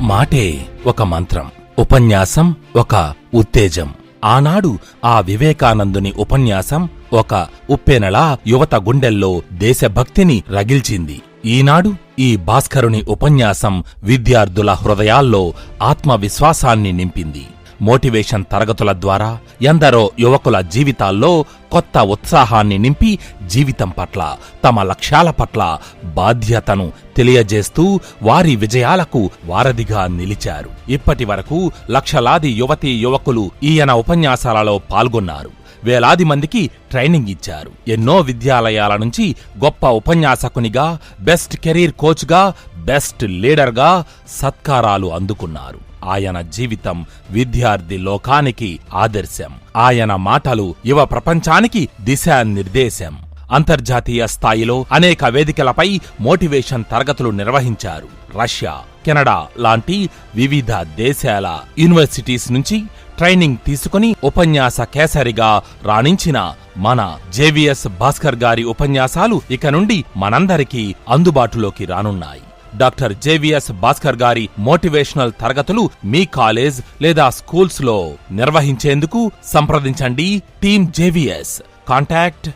మాటే ఒక మంత్రం ఉపన్యాసం ఒక ఉత్తేజం. ఆనాడు ఆ వివేకానందుని ఉపన్యాసం ఒక ఉప్పెనలా యువత గుండెల్లో దేశభక్తిని రగిల్చింది. ఈనాడు ఈ భాస్కరుని ఉపన్యాసం విద్యార్థుల హృదయాల్లో ఆత్మవిశ్వాసాన్ని నింపింది. మోటివేషన్ తరగతుల ద్వారా ఎందరో యువకుల జీవితాల్లో కొత్త ఉత్సాహాన్ని నింపి జీవితం పట్ల తమ లక్ష్యాల పట్ల బాధ్యతను తెలియజేస్తూ వారి విజయాలకు వారధిగా నిలిచారు. ఇప్పటి వరకు లక్షలాది యువతీ యువకులు ఈయన ఉపన్యాసాలలో పాల్గొన్నారు. వేలాది మందికి ట్రైనింగ్ ఇచ్చారు. ఎన్నో విద్యాలయాల నుంచి గొప్ప ఉపన్యాసకునిగా బెస్ట్ కెరీర్ కోచ్గా బెస్ట్ లీడర్గా సత్కారాలు అందుకున్నారు. ఆయన జీవితం విద్యార్థి లోకానికి ఆదర్శం. ఆయన మాటలు యువ ప్రపంచానికి దిశానిర్దేశం. అంతర్జాతీయ స్థాయిలో అనేక వేదికలపై మోటివేషన్ తరగతులు నిర్వహించారు. రష్యా కెనడా లాంటి వివిధ దేశాల యూనివర్సిటీస్ నుంచి ట్రైనింగ్ తీసుకుని ఉపన్యాస కేసరిగా రాణించిన మన జేవిఎస్ భాస్కర్ గారి ఉపన్యాసాలు ఇక నుండి మనందరికీ అందుబాటులోకి రానున్నాయి. డాక్టర్ జేవిఎస్ భాస్కర్ గారి మోటివేషనల్ తరగతులు మీ కాలేజ్ లేదా స్కూల్స్లో నిర్వహించేందుకు సంప్రదించండి టీమ్ జేవిఎస్. కాంటాక్ట్